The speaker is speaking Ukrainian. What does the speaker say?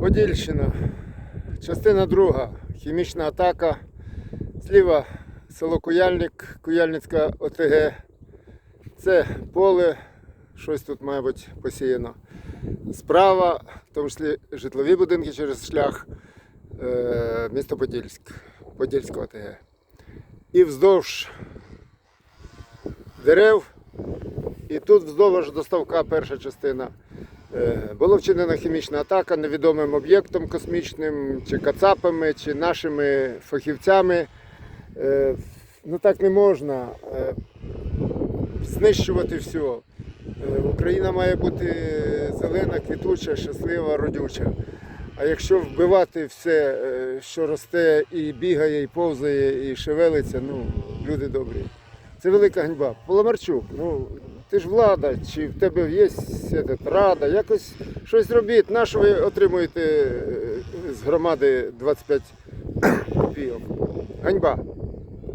Подільщина. Частина друга. Хімічна атака. Зліва село Куяльник, Куяльницька ОТГ. Це поле, щось тут, мабуть, посіяно. Справа, в тому числі житлові будинки через шлях, е, місто Подільськ, Подільська ОТГ. І вздовж дерев, і тут вздовж до ставка перша частина. Е, Була вчинена хімічна атака невідомим об'єктом космічним, чи кацапами, чи нашими фахівцями. Е, Ну так не можна е, знищувати все. Україна має бути зелена, квітуча, щаслива, родюча. А якщо вбивати все, що росте і бігає, і повзає, і шевелиться, ну, люди добрі. Це велика ганьба. Поломарчук, ну ти ж влада, чи в тебе є рада, якось щось робіть. На що ви отримуєте е, з громади 25 копійок? Ганьба.